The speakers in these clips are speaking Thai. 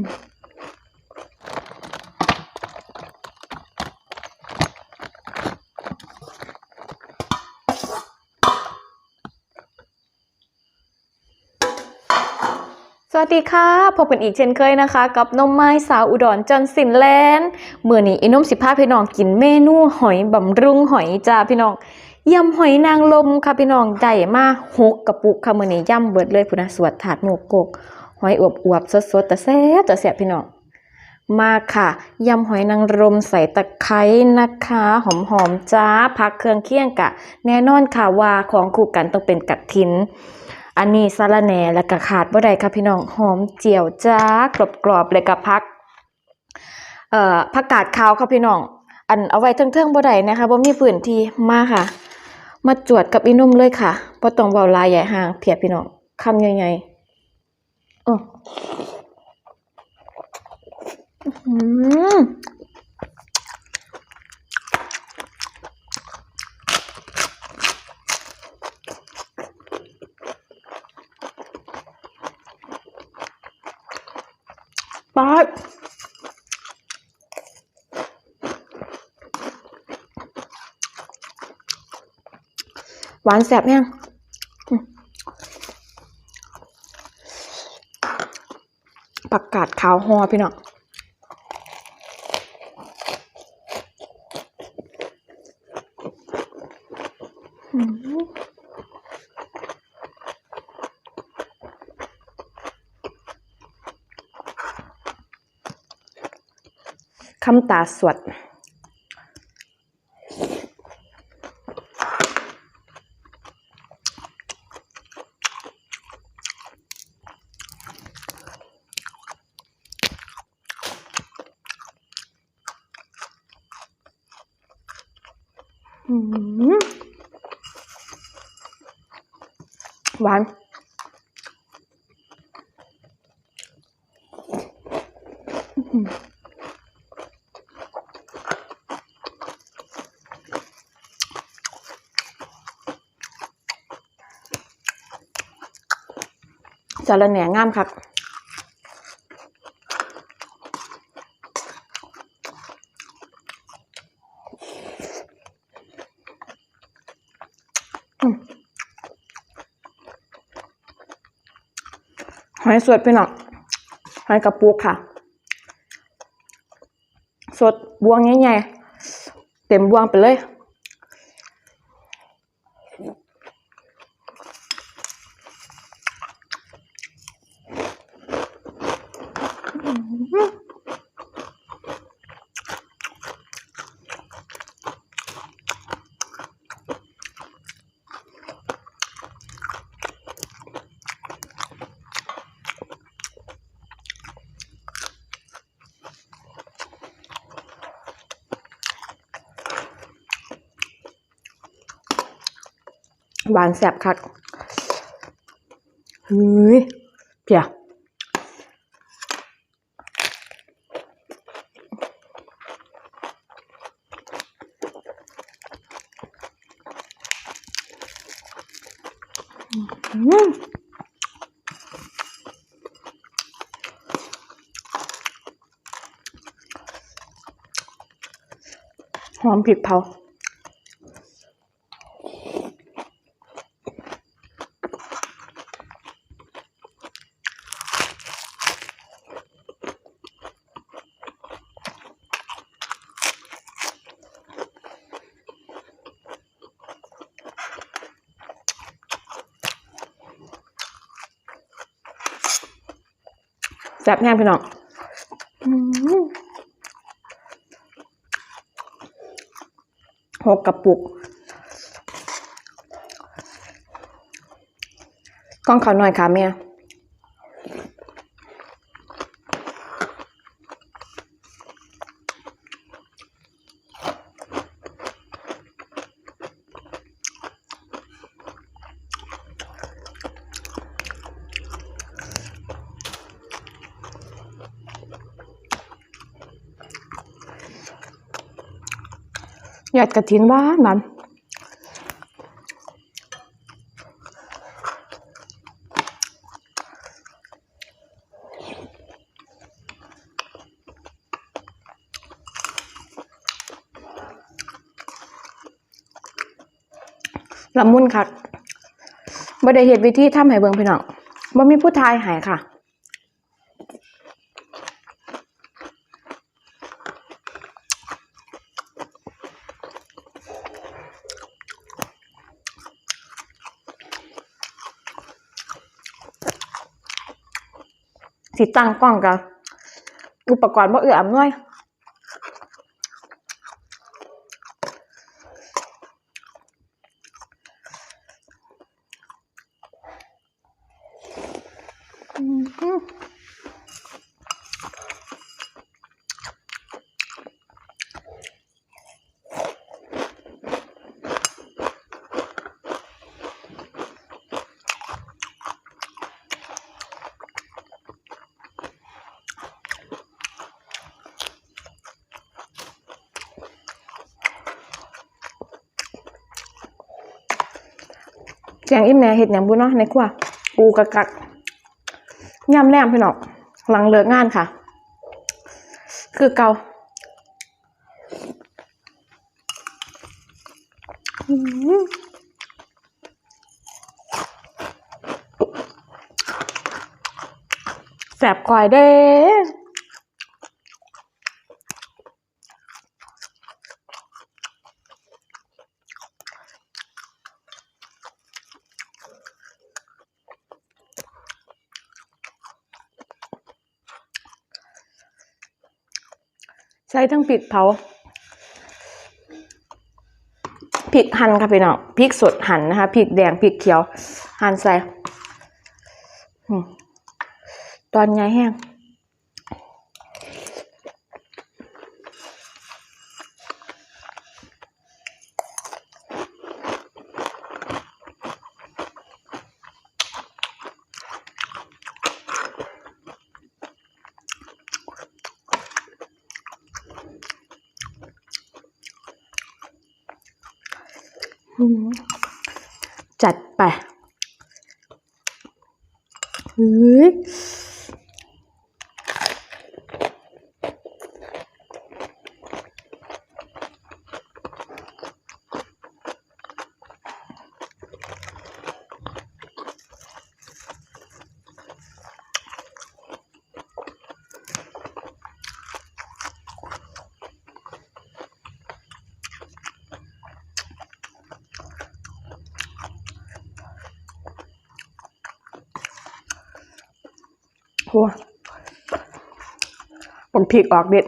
สวัสดีค่ะ พบกันอีกเช่นเคยนะคะ กับนมไม้สาวอุดรจันทร์สินแลนด์เมื่อนี้อีนมสิพาพี่น้องกินเมนูหอยบำรุงหอยจ้าพี่น้องยำหอยนางลมค่ะพี่น้องได้มาหกกระปุกค่ะมื่อนี้ยำเบิดเลยพุนนะสวดถาดหมูกก หอยอวบอวบๆสดๆแต่แซ่บแต่แซ่บพี่น้องมาค่ะยำหอยนางรมใส่ตะไคร้นะคะ หอมๆจ้าพักเครื่องเคียงกะ แน่นอนค่ะว่าของคู่กันต้องเป็นกะทิน อันนี้สาระแหน่และก็ขาดบ่ได้ค่ะพี่น้องหอมเจียวจ้ากรอบๆเลยกับพักเอ่อผักกาดขาวค่ะพี่น้องอันเอาไว้เทิงๆบ่ได้นะคะบ่มีพื้นที่มาค่ะ มาจวดกับอีนุ่มเลยค่ะบ่ต้องเว้าลายใหญ่ห่างเพียพี่น้องคำใหญ่ๆ ออืมป๊าดหวานแซ่บยังอื้อ ผักกาดขาวฮอพี่น้องอืมคำตาสวด หวาน จาระแหน่งามคัก หอยสดพี่น้องหอยกระปุกค่ะ สดบวงใหญ่ๆเต็มบวงไปเลย หวานแสบคักเฮ้ยเพียอืมหอมพริกเผา แซ่บแห้งพี่น้องอืมหกกระปุกกล้องเขาหน่อยค่ะเมี ยอดกระถินหวานหวนละมุนค่ะบ่ได้เหตุวิธีทำให้เบิงพี่น้องบ่มีผู้ทายหายค่ะ สิตั้งกล้องกับอุปกรณ์บ่เอื้ออำนวยอืม เสียงอีแม่เฮ็ดยังบุเนาะในครัวปูกะกักยำแรมพี่น้องหลังเลิกงานค่ะ คือเกาแสบคอยเด้ ใช้ทั้งผิดเผาพริกหั่นค่ะพี่น้องพริกสดหั่นนะคะพริกแดงพริกเขียวหั่นใส่ตอนไงแห้ง จัดไปเฮ้ย หัวผมผิกออกเด็ด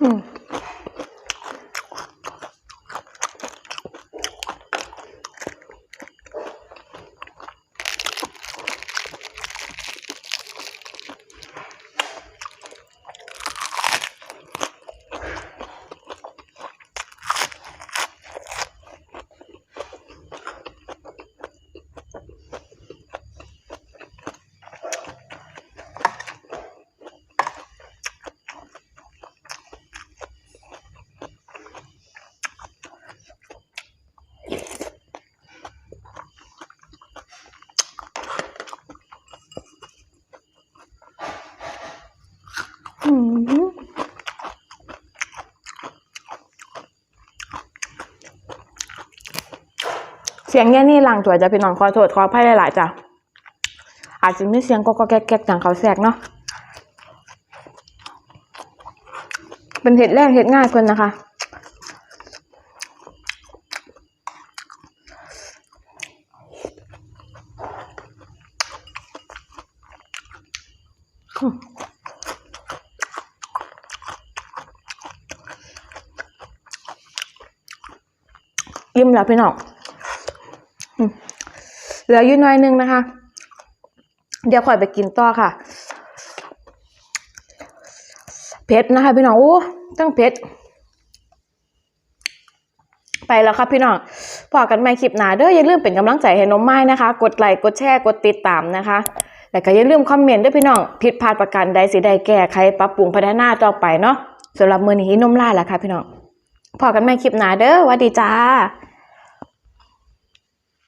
อืม เสียงแย่นี่หลังตัวจะเป็นน้องขอโทษขออภัยหลายๆจ้ะอาจจะมีเสียงก็ก็แก๊กๆจังเขาแสกเนาะเป็นเห็ดแรกเห็ดง่ายเพิ่นนะคะอิ่มแล้วพี่น้อง ลืออยู่หน่อยนึงนะคะ เดี๋ยวค่อยไปกินต่อค่ะ เผ็ดนะคะ พี่น้องโอ้ตั้งเผ็ด ไปแล้วครับพี่น้องพอกันใหม่คลิปหน้าเด้ออย่าลืมเป็นกำลังใจให้น้องไม้นะคะ กดไลค์กดแชร์กดติดตามนะคะแล้วก็อย่าลืมคอมเมนต์ด้วยพี่น้องผิดพลาดประการใดสิได้แก้ไขปรับปรุงพัฒนาต่อไปเนาะสำหรับมือนี้นมล่าแล้วค่ะพี่น้องพอกันใหม่คลิปหน้าเด้อหวัสดีจ้า